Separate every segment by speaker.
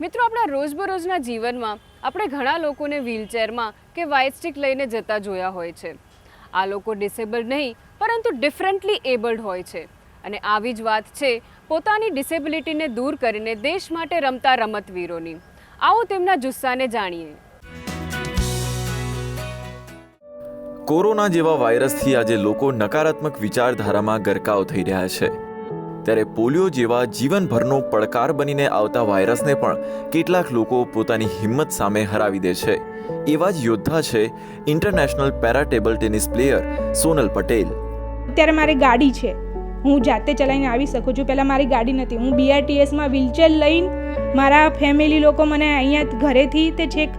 Speaker 1: મિત્રો, આપણા રોજબરોજના જીવનમાં આપણે ઘણા લોકોને વ્હીલચેરમાં કે વાઇસ્ટિક લઈને જતા જોયા હોય છે. આ લોકો ડિસેબલ્ડ નહીં, પરંતુ ડિફરન્ટલી એબલ્ડ હોય છે. અને આવી જ વાત છે પોતાની ડિસેબિલિટીને દૂર કરીને દેશ માટે રમતા રમતવીરોની. આવો તેમના જુસ્સાને જાણીએ.
Speaker 2: કોરોના જેવા વાયરસથી આજે લોકો નકારાત્મક વિચારધારામાં ગરકાવ થઈ રહ્યા છે. ત્યારે પોલિયો જેવા જીવનભરનો પડકાર બનીને આવતા વાયરસને પણ કેટલાક લોકો પોતાની હિંમત સામે હરાવી દે છે. એવા જ યોદ્ધા છે international para table tennis player Sonal Patel.
Speaker 3: અત્યારે મારી ગાડી છે. હું જાતે ચલાવીને આવી શકું છું. પહેલાં મારી ગાડી નથી હું બીઆરટીએસમાં વ્હીલચેર લઈને મારા ફેમિલી લોકો મને અહીંયા ઘરેથી તે છેક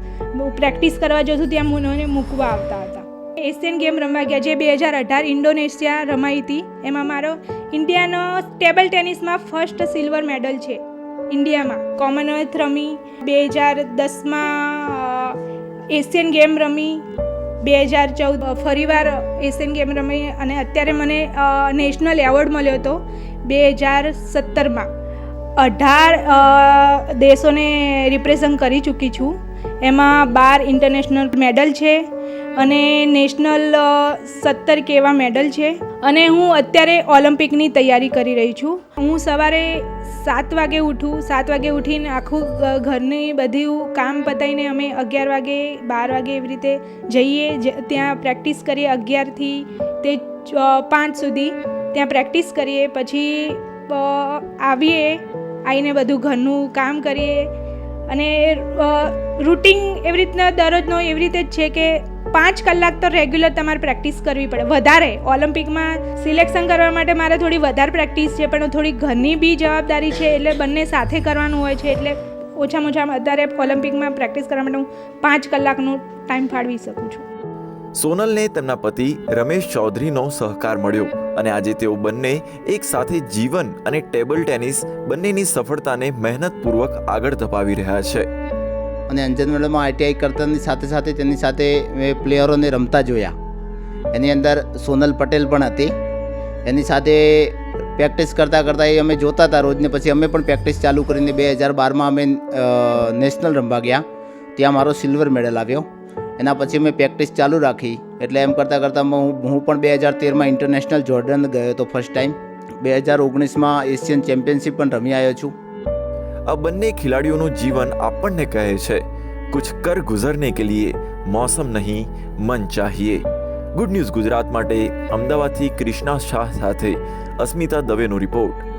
Speaker 3: પ્રેક્ટિસ કરવા જતું ત્યાં મને મૂકવા આવતા હતા. એશિયન ગેમ રમવા ગયા, જે બે હજાર અઢાર ઇન્ડોનેશિયા રમાઈ હતી. એમાં મારો ઇન્ડિયાનો ટેબલ ટેનિસમાં ફર્સ્ટ સિલ્વર મેડલ છે. ઇન્ડિયામાં કોમનવેલ્થ રમી, બે હજાર દસમાં એશિયન ગેમ રમી, બે હજાર ચૌદ ફરીવાર એશિયન ગેમ રમી અને અત્યારે મને નેશનલ એવોર્ડ મળ્યો હતો બે હજાર સત્તરમાં. અઢાર દેશોને રિપ્રેઝન્ટ કરી ચૂકી છું. એમાં બાર ઇન્ટરનેશનલ મેડલ છે અને નેશનલ સત્તર કે એવા મેડલ છે. અને હું અત્યારે ઓલિમ્પિકની તૈયારી કરી રહી છું. હું સવારે સાત વાગે ઉઠું, સાત વાગે ઉઠીને આખું ઘરની બધું કામ પતાવીને અમે અગિયાર વાગે, બાર વાગે એવી રીતે જઈએ ત્યાં પ્રેક્ટિસ કરીએ અગિયારથી તે પાંચ સુધી. ત્યાં પ્રેક્ટિસ કરીએ, પછી આવીએ, આવીને બધું ઘરનું કામ કરીએ અને રૂટિન એવી રીતના દરરોજનો એવી રીતે જ છે કે પાંચ કલાક તો રેગ્યુલર તમારે પ્રેક્ટિસ કરવી પડે. વધારે. ઓલિમ્પિકમાં સિલેક્શન કરવા માટે મારે થોડી વધારે પ્રેક્ટિસ છે, પણ થોડી ઘરની બી જવાબદારી છે, એટલે બંને સાથે કરવાનું હોય છે, એટલે ઓછામાં ઓછા અત્યારે ઓલિમ્પિકમાં પ્રેક્ટિસ કરવા માટે હું પાંચ કલાકનો ટાઈમ ફાળવી શકું છું.
Speaker 2: સોનલને તેમના પતિ રમેશ ચૌધરીનો સહકાર મળ્યો અને આજે તેઓ બંને એક સાથે જીવન અને ટેબલ ટેનિસ બંનેની સફળતાને મહેનતપૂર્વક આગળ ધપાવી રહ્યા છે.
Speaker 4: અને અંજન મેળામાં આઈટીઆઈ કરતાની સાથે સાથે તેની સાથે મેં પ્લેયરોને રમતા જોયા. એની અંદર સોનલ પટેલ પણ હતી. એની સાથે પ્રેક્ટિસ કરતાં કરતાં એ અમે જોતા હતા રોજને, પછી અમે પણ પ્રેક્ટિસ ચાલુ કરીને બે હજાર બારમાં અમે નેશનલ રમવા ગયા. ત્યાં મારો સિલ્વર મેડલ આવ્યો. એના પછી મેં પ્રેક્ટિસ ચાલુ રાખી. એટલે એમ કરતાં કરતાં હું હું પણ બે હજાર તેરમાં ઇન્ટરનેશનલ જોર્ડન ગયો હતો ફર્સ્ટ ટાઈમ બે હજાર ઓગણીસમાં એશિયન ચેમ્પિયનશિપ પણ રમી આવ્યો છું.
Speaker 2: આ બંને ખેલાડીઓનું જીવન આપણને કહે છે, કુછ કર ગુજરને કે લીએ મોસમ નહીં, મન ચાહીએ. ગુડ ન્યૂઝ ગુજરાત માટે અમદાવાદથી ક્રિષ્ના શાહ સાથે અસ્મિતા દવેનો રિપોર્ટ